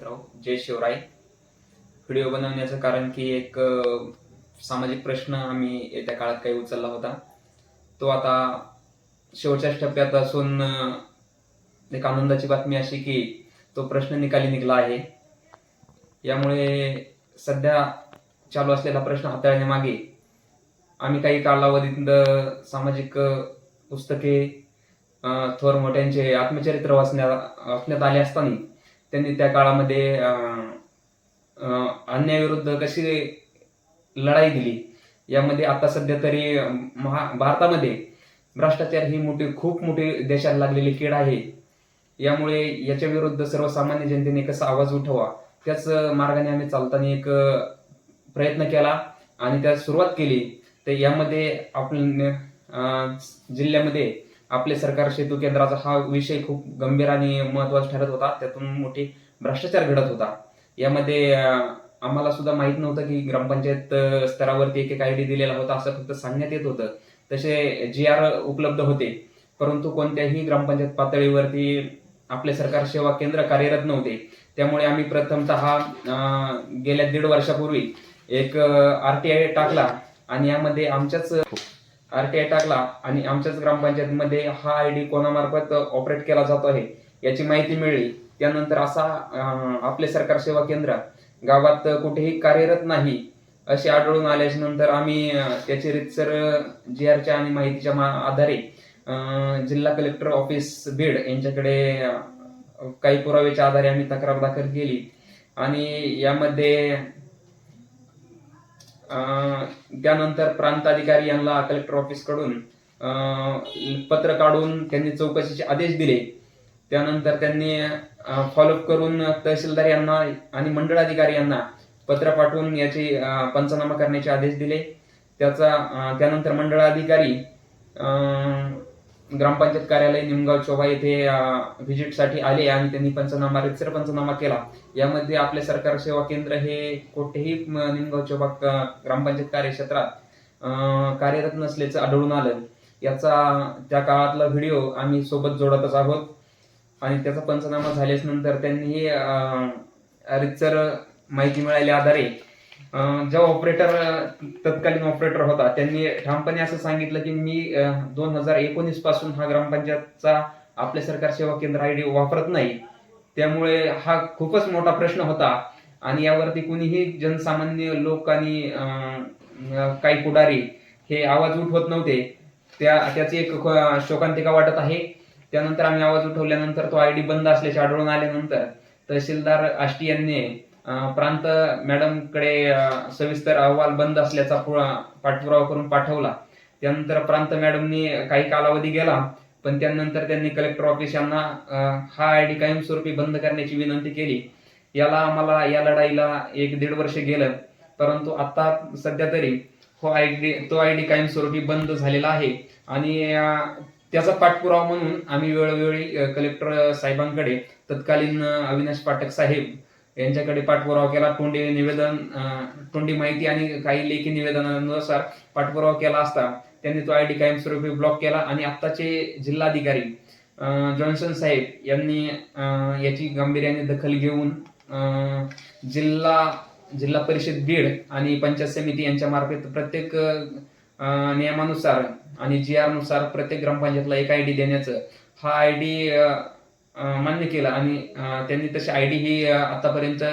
मित्रांनो, जय शिवराय. व्हिडिओ बनवण्याचं कारण की एक सामाजिक प्रश्न आम्ही येत्या काळात काही उचलला होता. तो आता शेवटच्याच टप्प्यात असून एक आनंदाची बातमी अशी की तो प्रश्न निकाली निघाला आहे. यामुळे सध्या चालू असलेला प्रश्न हाताळण्यामागे आम्ही काही कालावधीत सामाजिक पुस्तके थोर मोठ्यांचे आत्मचरित्र वाचण्यात वाचण्यात आले असताना त्यांनी त्या काळामध्ये अन्यायाविरुद्ध कशी लढाई दिली? यामध्ये आता सध्या तरी महा भारतामध्ये भ्रष्टाचार ही मोठी खूप मोठी देशाला लागलेली कीड आहे. यामुळे याच्या विरुद्ध सर्वसामान्य जनतेने कसा आवाज उठवा त्याच मार्गाने आम्ही चालताना एक प्रयत्न केला आणि त्या सुरुवात केली. तर यामध्ये आपण जिल्ह्यामध्ये आपले सरकार सेतू केंद्राचा हा विषय खूप गंभीर आणि महत्त्वाचा ठरत होता. त्यातून मोठी भ्रष्टाचार घडत होता. यामध्ये आम्हाला सुद्धा माहीत नव्हतं की ग्रामपंचायत स्तरावरती एक एक आय डी दिलेला होता असं फक्त सांगण्यात येत होतं. तसे जी आर उपलब्ध होते. परंतु कोणत्याही ग्रामपंचायत पातळीवरती आपले सरकार सेवा केंद्र कार्यरत नव्हते. त्यामुळे आम्ही प्रथमतः गेल्या दीड वर्षापूर्वी एक आर टी आय टाकला आणि यामध्ये आमच्याच आरटीआय टाकला आणि आमच्याच ग्रामपंचायतमध्ये हा आय डी कोणामार्फत ऑपरेट केला जातो आहे याची माहिती मिळली. त्यानंतर असा आपले सरकार सेवा केंद्र गावात कुठेही कार्यरत नाही असे आढळून आल्याच्यानंतर आम्ही अं, त्याची रितसर जी आरच्या आणि माहितीच्या मा- आधारे जिल्हा कलेक्टर ऑफिस बीड यांच्याकडे काही पुराव्याच्या आधारे आम्ही तक्रार दाखल केली. आणि यामध्ये त्यानंतर प्रांत अधिकारी यांना कलेक्टर ऑफिसकडून पत्र काढून त्यांनी चौकशीचे आदेश दिले. त्यानंतर त्यांनी फॉलोअप करून तहसीलदार यांना आणि मंडळ अधिकारी यांना पत्र पाठवून याचे पंचनामा करण्याचे आदेश दिले. त्याचा त्यानंतर मंडळ अधिकारी ग्रामपंचायत कार्यालय निमगाव चोभा येथे व्हिजिटसाठी आले आणि त्यांनी पंचनामा रितसर पंचनामा केला. यामध्ये आपले सरकार सेवा केंद्र हे कोठेही निमगाव चोभा ग्रामपंचायत कार्यक्षेत्रात कार्यरत नसल्याचं आढळून आलं. याचा त्या काळातला व्हिडिओ आम्ही सोबत जोडतच आहोत. आणि त्याचा पंचनामा झाल्याच नंतर त्यांनी रितसर माहिती मिळाल्या आधारे जेव्हा ऑपरेटर तत्कालीन ऑपरेटर होता त्यांनी ठामपणे असं सांगितलं की मी दोन हजार एकोणीसपासून हा ग्रामपंचायतचा आपले सरकार सेवा केंद्र आयडी वापरत नाही. त्यामुळे हा खूपच मोठा प्रश्न होता. आणि यावरती कुणीही जनसामान्य लोक आणि काही पुढारी हे आवाज उठवत नव्हते. त्या त्याची एक शोकांतिका वाटत आहे. त्यानंतर आम्ही आवाज उठवल्यानंतर तो आयडी बंद असल्याचे आढळून आल्यानंतर तहसीलदार आष्टी यांनी प्रांत मॅडमकडे सविस्तर अहवाल बंद असल्याचा पाठपुरावा करून पाठवला. त्यानंतर प्रांत मॅडमनी काही कालावधी गेला पण त्यानंतर त्यांनी कलेक्टर ऑफिस यांना हा हा आयडी कायमस्वरूपी बंद करण्याची विनंती केली. याला आम्हाला या लढाईला एक दीड वर्ष गेलं परंतु आता सध्या तरी हो आयडी तो आय डी कायमस्वरूपी बंद झालेला आहे. आणि त्याचा पाठपुरावा म्हणून आम्ही वेळोवेळी कलेक्टर साहेबांकडे तत्कालीन अविनाश पाठक साहेब यांच्याकडे पाठपुरावा केला. तोंडी निवेदन तोंडी माहिती आणि काही लेखी निवेदनानुसार पाठपुरावा केला असता त्यांनी तो आय डी कायमस्वरूपी ब्लॉक केला आणि आत्ताचे जिल्हाधिकारी जॉन्सन साहेब यांनी याची गांभीर्याने दखल घेऊन जिल्हा जिल्हा परिषद बीड आणि पंचायत समिती यांच्या मार्फत प्रत्येक नियमानुसार आणि जी आरनुसार प्रत्येक ग्रामपंचायतला एक आय डी देण्याचं हा आय डी मान्य केलं. आणि त्यांनी तशी आयडी ही आतापर्यंत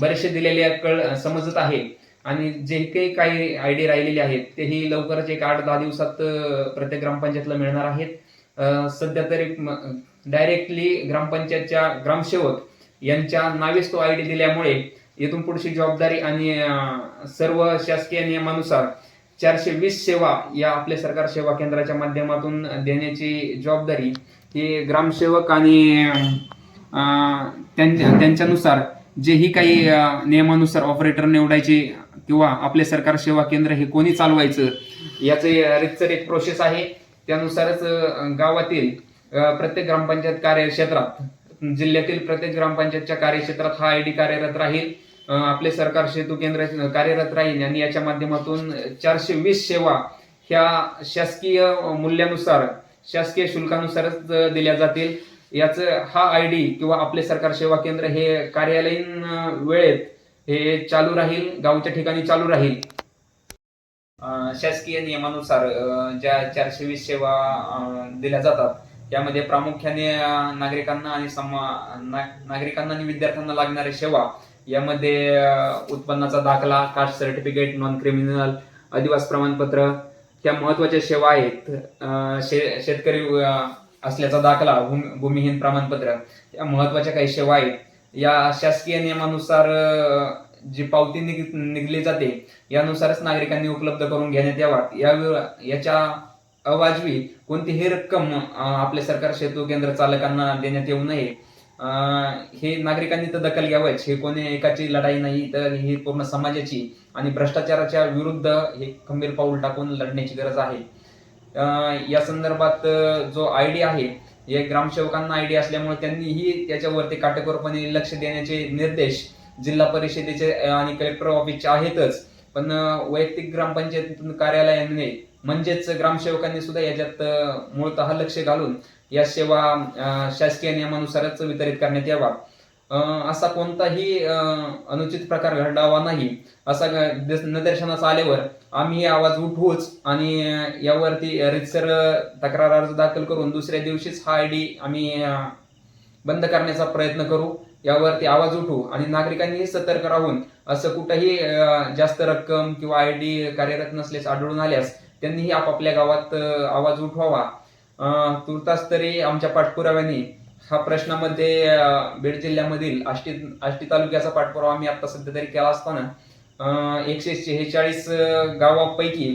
बरेचसे दिलेले कळ समजत आहे. आणि जे काही काही आयडी राहिलेले आहेत तेही लवकरच एक आठ दहा दिवसात प्रत्येक ग्रामपंचायतला मिळणार आहेत. सध्या तरी डायरेक्टली ग्रामपंचायतच्या ग्रामसेवक यांच्या नावेच तो आयडी दिल्यामुळे येथून पुढची जबाबदारी आणि सर्व शासकीय नियमानुसार चारशे वीस सेवा या आपल्या सरकार सेवा केंद्राच्या माध्यमातून देण्याची जबाबदारी हे ग्रामसेवक आणि त्यां- त्यांच्यानुसार जेही काही नियमानुसार ऑपरेटर निवडायचे किंवा आपले सरकार सेवा केंद्र हे कोणी चालवायचं याचे रितसर एक प्रोसेस आहे. त्यानुसारच गावातील प्रत्येक ग्रामपंचायत कार्यक्षेत्रात जिल्ह्यातील प्रत्येक ग्रामपंचायतच्या कार्यक्षेत्रात हा आय डी कार्यरत राहील. आपले सरकार सेतू केंद्र कार्यरत राहील. आणि याच्या माध्यमातून चारशे वीस सेवा ह्या शासकीय मूल्यानुसार शासकीय शुल्कानुसारच दिल्या जातील. याचं हा आय डी किंवा आपले सरकार सेवा केंद्र हे कार्यालयीन वेळेत हे चालू राहील गावच्या ठिकाणी चालू राहील. शासकीय नियमानुसार ज्या चारशे वीस सेवा दिल्या जातात त्यामध्ये प्रामुख्याने नागरिकांना आणि समा ना- नागरिकांना आणि विद्यार्थ्यांना लागणाऱ्या सेवा यामध्ये उत्पन्नाचा दाखला कास्ट सर्टिफिकेट नॉन क्रिमिनल अधिवास प्रमाणपत्र ह्या महत्त्वाच्या सेवा आहेत. शे- शेतकरी असल्याचा दाखला भूमिहीन प्रमाणपत्र या महत्त्वाच्या काही सेवा आहेत. या शासकीय नियमानुसार जी पावती निघ- निघली जाते यानुसारच नागरिकांनी उपलब्ध करून घेण्यात यावा. या याच्या अवाजवी कोणतीही रक्कम आपले सरकार सेतू केंद्र चालकांना देण्यात येऊ नये. हे नागरिकांनी तर दखल घ्यावंच. हे कोणी एकाची लढाई नाही तर ही पूर्ण समाजाची आणि भ्रष्टाचाराच्या विरुद्ध हे खंबीर पाऊल टाकून लढण्याची गरज आहे. या संदर्भात जो आय डी आहे हे ग्रामसेवकांना आय डी असल्यामुळे त्यांनीही त्याच्यावरती काटेकोरपणे लक्ष देण्याचे निर्देश जिल्हा परिषदेचे आणि कलेक्टर ऑफिसचे आहेतच. पण वैयक्तिक ग्रामपंचायत कार्यालयाने म्हणजेच ग्रामसेवकांनी सुद्धा याच्यात मूळतः लक्ष घालून या सेवा शासकीय नियमानुसारच वितरित करण्यात यावा. असा कोणताही अनुचित प्रकार घडावा नाही. असा ग- निदर्शनास आल्यावर आम्ही हे आवाज उठवूच आणि यावरती रितसर तक्रार अर्ज दाखल करून दुसऱ्या दिवशीच हा आय डी आम्ही बंद करण्याचा प्रयत्न करू. यावरती आवाज उठवू आणि नागरिकांनीही सतर्क राहून असं कुठंही जास्त रक्कम किंवा आय डी कार्यरत नसल्यास आढळून आल्यास त्यांनीही आपापल्या गावात आवाज उठवावा. तुर्तास तरी आमच्या पाठपुराव्याने हा प्रश्नामध्ये बीड जिल्ह्यामधील आष्टी आष्टी तालुक्याचा पाठपुरावा आम्ही आता सध्या तरी केला असताना एकशे शेहेचाळीस गावापैकी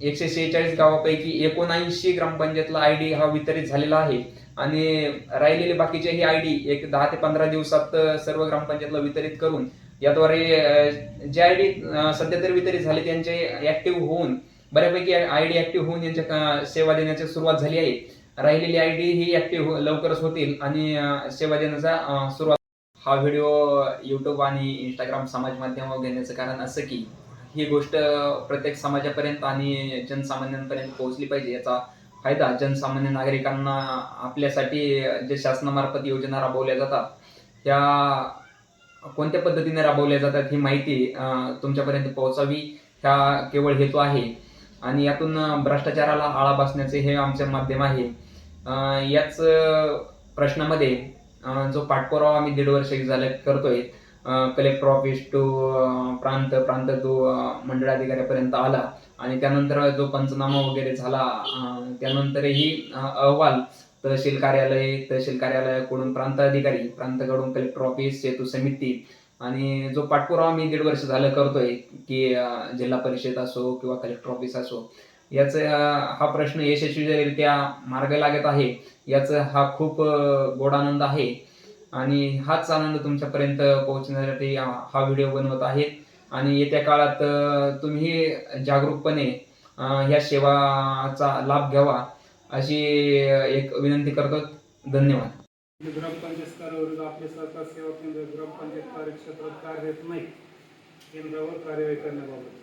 एकशे शेहेचाळीस गावापैकी एकोणऐंशी ग्रामपंचायतला आय डी हा वितरित झालेला आहे. आणि राहिलेले बाकीचेही आय डी एक दहा ते पंधरा दिवसात सर्व ग्रामपंचायतला वितरित करून याद्वारे जे आय डी सध्या तरी वितरित झाले त्यांचे ऍक्टिव्ह होऊन बऱ्यापैकी आय डी ऍक्टिव्ह होऊन यांच्या सेवा देण्याची सुरुवात झाली आहे. राहिलेली आय डी ही ऍक्टिव्ह हो, लवकरच होतील आणि सेवा देण्याचा सुरुवात हा व्हिडिओ युट्यूब आणि इंस्टाग्राम समाज माध्यमावर घेण्याचं कारण असं की ही गोष्ट प्रत्येक समाजापर्यंत आणि जनसामान्यांपर्यंत पोहोचली पाहिजे याचा फायदा जनसामान्य नागरिकांना आपल्यासाठी जे शासनामार्फत योजना राबवल्या जातात त्या कोणत्या पद्धतीने राबवल्या जातात ही माहिती तुमच्यापर्यंत पोहोचावी ह्या केवळ हेतू आहे. आणि यातून भ्रष्टाचाराला आळा बसण्याचे हे आमचे माध्यम आहे. याच प्रश्नामध्ये जो पाठपुरावा आम्ही दीड वर्ष झाले करतोय कलेक्टर ऑफिस टू प्रांत प्रांत टू मंडळाधिकाऱ्यापर्यंत आला. आणि त्यानंतर जो पंचनामा वगैरे झाला त्यानंतरही अहवाल तहसील कार्यालय तहसील कार्यालयाकडून प्रांत अधिकारी प्रांताकडून कलेक्टर ऑफिस सेतू समिती आणि जो पाठपुरावा मी दीड वर्ष झालं करतोय की जिल्हा परिषद असो किंवा कलेक्टर ऑफिस असो याचं हा प्रश्न यशस्वीरित्या मार्ग लागत आहे. याचं हा खूप गोड आनंद आहे. आणि हाच आनंद तुमच्यापर्यंत पोहोचण्यासाठी हा व्हिडिओ बनवत आहे. आणि येत्या काळात तुम्ही जागरूकपणे ह्या सेवाचा लाभ घ्यावा अशी एक विनंती करतो. धन्यवाद. ग्रामपंचायत स्तरावरील आपले सरकार सेवा केंद्र ग्रामपंचायत कार्यक्षेत्रात कार्यरत नाही केंद्रावर कार्यवाही करण्याबाबत.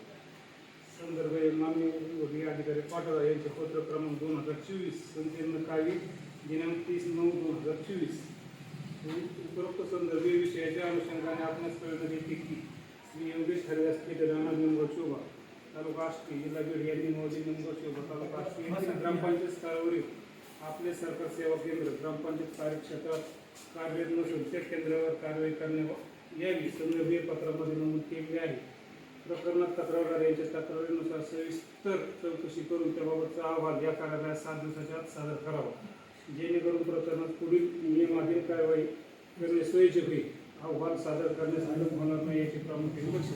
संदर्भ माननीय विभागीय अधिकारी पाटोदा यांचे पत्र क्रमांक दोन हजार चोवीस संकीर्ण काही दिनांक तीस नऊ दोन हजार चोवीस. उपरोक्त संदर्भ विषयाच्या अनुषंगाने आपणास कळविण्यात येते की श्री योगेश हरिदास पेटे राणा निमगाव शोभा तालुका आष्टी जिल्हा बीड यांनी मोदी निमगाव शोभा तालुका आष्टी ग्रामपंचायत स्तरावरील आपले सरकार सेवा केंद्र ग्रामपंचायत कार्यक्षेत्रात कार्यरत नसून त्या केंद्रावर कारवाई करण्यात यावी संदर्भीय पत्रामध्ये नमूद केलेले आहे. प्रकरणात तक्रारदार यांच्या तक्रारीनुसार सविस्तर चौकशी करून त्याबाबतचा अहवाल या कार्यालयात सात दिवसाच्या आत सादर करावा. जेणेकरून प्रकरणात पुढील नियमाधीन कारवाई करणे सोयीचे होईल. अहवाल सादर करण्यास अनुभव होणार नाही याची प्रामुख्याने लक्ष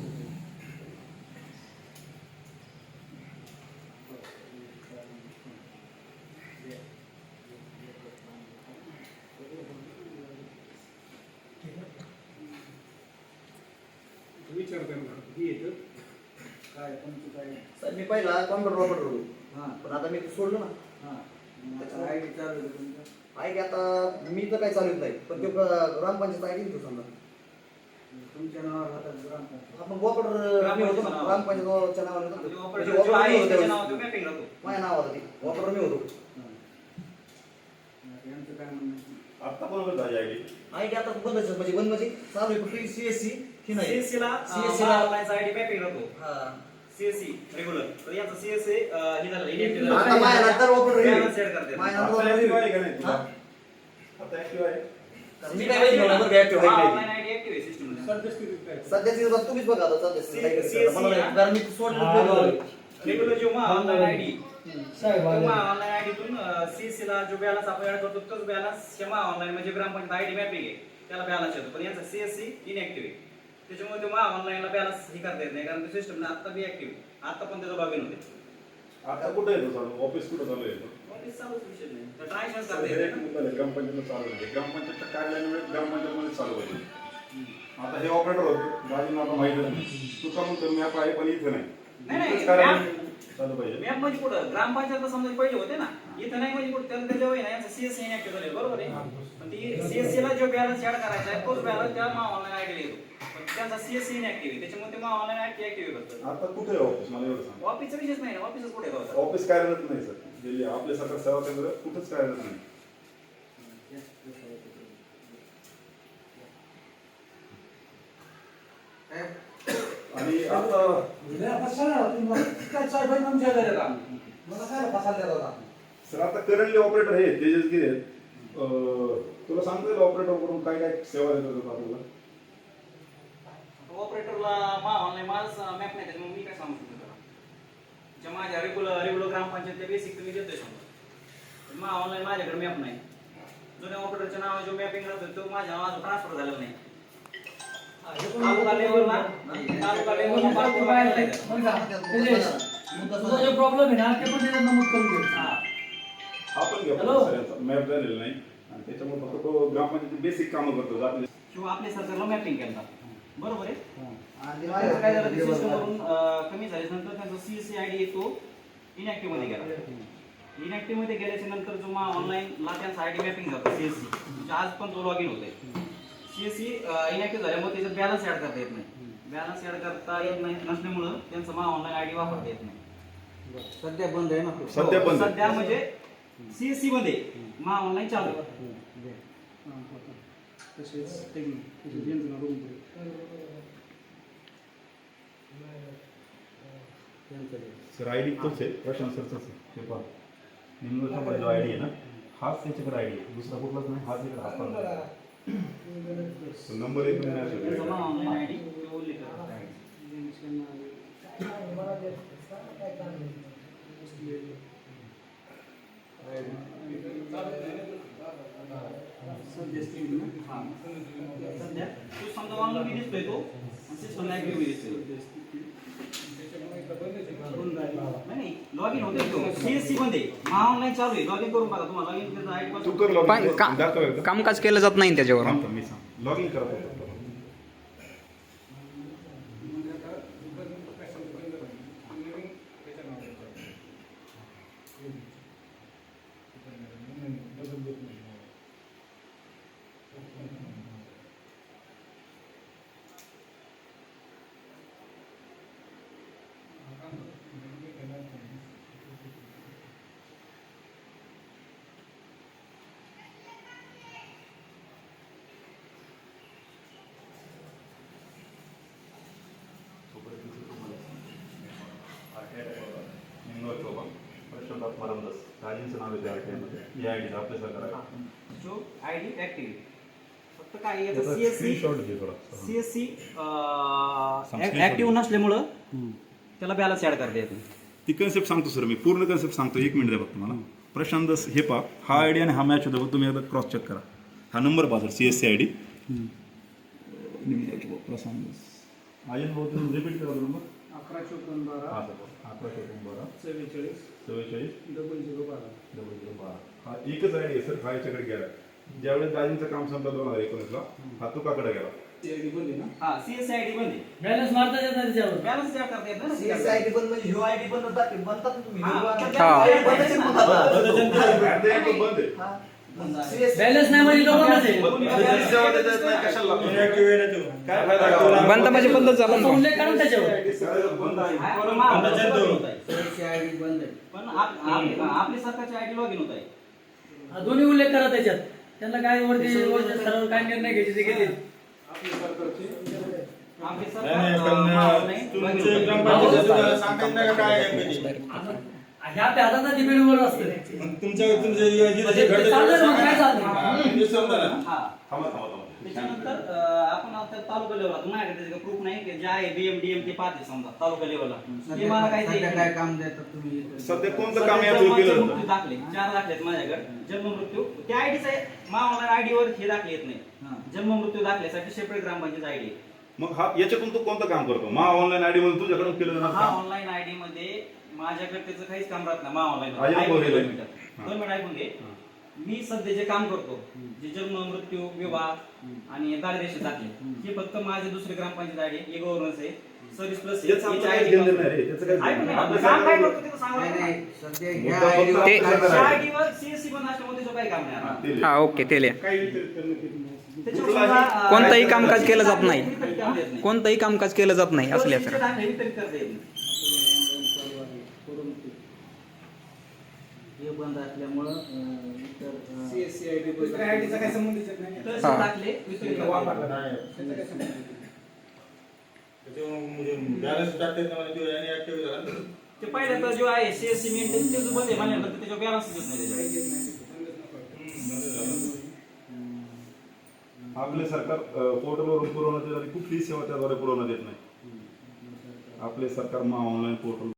विचार करणार. ही येतं. काय तुमचं काय? सर मी पहिला कॉम्प्युटर वापरत होतो हां. पण आता मी ते सोडलं ना. हां. मग आता डी चालू आहे तुमचं? आहे की आता मी तर काही चालत नाही. पण ते ग- ग्रामपंचायत आहे की समजा. तुमच्या नावावर हातात ग्रामपंचायत. आपण वापर मी होतो ना ग्रामपंचायतच्या नावाने होतो. म्हणजे वापर मी होतो. माझ्या नावावर ती. वापर मी होतो. हां. यांचं काय म्हणणं आहे? आत्ता बंद झाली आयडी आयडी आता बंदच आहे, म्हणजे बंद म्हणजे चालू आहे. फक्त सीएससी ही नाही? सीएससी ला CSC ला- ऑनलाईनचा आयडी मॅपिंग राहतो हा. सीएससी रेग्युलर तर याचा सीएससी हे झालं झालं. open. Balance करते. हा? मी काय माहिती मला बरं active आहे हा, online. ID active आहे system मध्ये. तुम्हीच बघा आता काय मला नाही, कारण मी सोडलं हा, ला जो बॅलन्स आपण करतो तोच बॅलन्स क्षमा ऑनलाईन म्हणजे ग्रामपंचायत आयडी मॅपिंग आहे. त्याला बॅलन्स येतो. पण यांचा सीएससी इनऍक्टिव्ह आहे. त्याच्यामुळे तेव्हा ऑनलाईनला बॅलन्स हे करता येत नाही. कारण सिस्टम आता बी ऍक्टिव्ह आता पण त्याचं लॉगिन होते. आता कुठे येतो चालू? ऑफिस कुठं चालू आहे ऑफिस चालूच विषय नाही. तर ट्रान्झॅक्शन करता हे येत नाही आहे, ग्रामपंचायतला चालू आहे. ग्रामपंचायतच्या कार्यालयामुळे ग्रामपंचायतमध्ये चालू आहे. आता हे ऑपरेटर होते. गाडीला आता माहिती नाही. तू का म्हणतो मॅप आहे पण इथे नाही. नाही, नाही, इथेच कार्यालय map- चालू पाहिजे. मॅप म्हणजे कुठं? ग्रामपंचायत समजा पहिले होते ना इथं नाही म्हणजे कुठं? त्याला त्याच्या ना यांचं सीएससी इनॅक्टिव्ह झाले बरोबर आहे? पण ती सीएससी ला जो बॅलन्स ऍड करायचा आहे तोच बॅलन्स त्या मा ऑनलाईन आयडी येतो. पण त्यांचा सीएससी इनॅक्टिव्ह आहे. त्याच्यामुळे ते मा ऑनलाईन आयडी ऍक्टिव्ह करतात. आता कुठे आहे ऑफिस मला एवढं सांग. ऑफिसचा विषयच नाही ना. ऑफिसच कुठे आहे ऑफिस कार्यरत नाही सर जे आपले सरकार सेवा केंद्र कुठंच कार्यरत नाही. आणि आता सर आता करंटली ऑपरेटर हे तेजस गिरे तुला सांगता येईल ऑपरेटर करून काय काय सेवा देतात आपल्याला? ऑपरेटरला मा ऑनलाईन माझं मॅप नाही त्याच्यामुळे मी काय सांगू शकतो त्याला. माझ्या रेग्युलर रेग्युलर ग्रामपंचायत बेसिक तुम्ही देतोय समजा मा ऑनलाईन माझ्याकडे मॅप नाही. जुन्या ऑपरेटरच्या नावाने जो मॅपिंग राहतो तो माझ्या नावाचा ट्रान्सफर झालेला नाही. जो प्रॉब्लेम आहे ना ते पण त्याच्यात नमूद करून घे हा. पण घ्या मॅप झालेला नाही आणि त्याच्यामुळे फक्त तो ग्रामपंचायत बेसिक कामं करतो आपले किंवा आपल्या सरकारला मॅपिंग केलं बरोबर आहे काय झालं सिस्टम वरून कमी झाल्यानंतर त्यांचा सीएससी आयडी येतो. इनॅक्टिव्ह मध्ये गेला. इनॅक्टिव्ह मध्ये गेल्याच्या नंतर जो ऑनलाईन ला त्यांचा आयडी मॅपिंग जातो सीएससी आज पण तो लॉग होतोय. सीएससी इनॅक्टिव्ह झाल्यामुळे त्याच्यात बॅलन्स ऍड करता येत नाही. बॅलन्स ऍड करता येत नाही नसल्यामुळं त्यांचा मा ऑनलाईन आयडी वापरता येत नाही. सध्या बंद आहे ना सध्या बंद आहे. सध्या म्हणजे सीएससी मध्ये मा ऑनलाईन चालू आहे. तसेच टेक्निक तसेच बघून. सर आय डी तोच आहे. प्रशांत सरचाच आहे. हे पहा. निम्न जो आय डी आहे ना हाच त्याच्याकडे आय डी आहे. दुसरा कुठलाच नाही हाच इकडे हाच पण नंबर एक हा. सध्या तो समजा ऑनलाईन दिसतोय तो ऍक्टिव्ह दिसतोय नाही नाही लॉग इन होते तो सीएससी मध्ये. हा ऑनलाईन चालू आहे. लॉग इन करून बघा तुम्हाला. लॉग इन त्याचा आयडी तू कर लॉग पण का- दाखव एकदा. कामकाज केलं जात नाही त्याच्यावर. थांब थांब, मी सांग लॉग इन करा फक्त. म्हणजे आता दुकान कशाला बंद राहील? नवीन त्याच्या नावावर चालू. नवीन, बदल देत नाही. निम्न चौबा प्रशांत मरमदास राजेंचं नाव येते आर टी आयमध्ये या आय डी आपल्या सरकार जो आयडी ऍक्टिव्ह. फक्त काय याचा सीएससी स्क्रीनशॉट घे थोडा. सीएससी screenshot ऍक्टिव्ह नसल्यामुळं त्याला बॅलन्स ऍड करता येत. नाही ती कन्सेप्ट सांगतो सर मी. पूर्ण कन्सेप्ट सांगतो. एक मिनिट द्या फक्त मला. प्रशांत दास हे पहा. हा आय डी आणि हा मॅच होता. बघ तुम्ही एकदा क्रॉस चेक करा. हा नंबर पहा sir C S C I D Prashant. Das ion भाऊ तुम्ही रिपीट करा नंबर अकरा चोपन्न बारा. हा सर. अकरा चौपन्न बारा. चव्वेचाळीस. चव्वेचाळीस डबल झिरो बारा. डबल झिरो बारा. हा एकच आय डी आहे सर हा याच्याकडे गेला. ज्यावेळेस दाजींचं काम संपलं दोन हजार एकोणीसला हा तुकाकडे गेला. ती आयडी बंद आहे ना? हा सीएससी आयडी बंद आहे. बॅलन्स मारता येत नाही त्याच्यावर बॅलन्स ऍड करता येत नाही CSC ना आयडी बंद म्हणजे ह्यो आयडी बंद दाखव बनतात तुम्ही. बंद हा. CSC बॅलन्स नाही म्हणजे लोकांनाच बंद म्हणजे बंद झालं उल्लेख करा ना त्याच्यावर पण आप- आप- आपली सरकारची आयडी लॉग इन होत आहे हा, दोन्ही उल्लेख करा त्याच्यात त्यांना काय वरती स्तरावर काय निर्णय घ्यायचे ते घेतील आपल्या सरकारची आपली सरकार, नाही. ग्रामपंचायत काय? ह्या प्यादाचा डिबेटवर असतं मग तुमच्या तुमचे जे- जे- म्हणजे जे ते घडतं- चाललंय मग, काय चाललंय? हा, म्हणजे समजा ना. हा थांबा, थांबा, थांबा. त्याच्यानंतर अं, आपण आता तालुका लेवलला माझ्याकडे त्याचं प्रूफ नाही की जे आहे बीएम डीएम ते पाहते समजा तालुका लेवलला ते मला काही सध्या द्यायचं काय नाही. काम देतात तुम्ही सध्या कोणतं सध्या काम जन्माचे मृत्यू होतं दाखले चार दाखले आहेत माझ्याकडे जन्म मृत्यू त्या आयडीचा मा ऑनलाईन आयडी वर हे दाखले येत हा. नाही जन्म मृत्यू दाखल्यासाठी सेपरेट ग्रामपंचायत आयडी मग हा याच्यातून तू कोणतं काम करतो मा ऑनलाईन आयडी मध्ये तुझ्याकडून केलं जाणार हा? ऑनलाईन आयडी मध्ये माझ्याकडे त्याचं काहीच काम राहत नाही मा ऑनलाईन हा. दोन मिनिटं. हा. ऐकून घे हा. मी सध्या जे काम करतो जे जन्म मृत्यू विवाह आणि दारिद्र्य दाखले हे फक्त माझे दुसरे ग्रामपंचायत आयडी ए गव्हर्नन्स आहे सर्व्हिस प्लस याचं आपलं काही घेणं देणं नाही रे. याचं काही घेणं नाही. आपलं काम काय सरकार- करतो ते तर सांगा नाही मला. नाही सध्या मुद्दा ह्या फक्त ID वर ते- काय त्या करायचं? आयडी वर सीएससी पण असल्यामुळे त्याचं काही काम नाही हा, आता. ते हा ओके ते लिहा काही वितरित करणं किती कोणतंही कामकाज केलं जात नाही. कोणतंही कामकाज केलं जात नाही असल्या बंद असल्यामुळं येत नाही. ते पहिलं तर जो आहे सीएससी मेंटेन ते जो बंद आहे म्हणल्यानंतर त्याच्यावर बॅलन्स नाही. आपले सरकार पोर्टलवरून पुरवण्यात येणारी कुठलीही सेवा त्याद्वारे पुरवण्यात येत नाही. आपले सरकार मग ऑनलाईन पोर्टल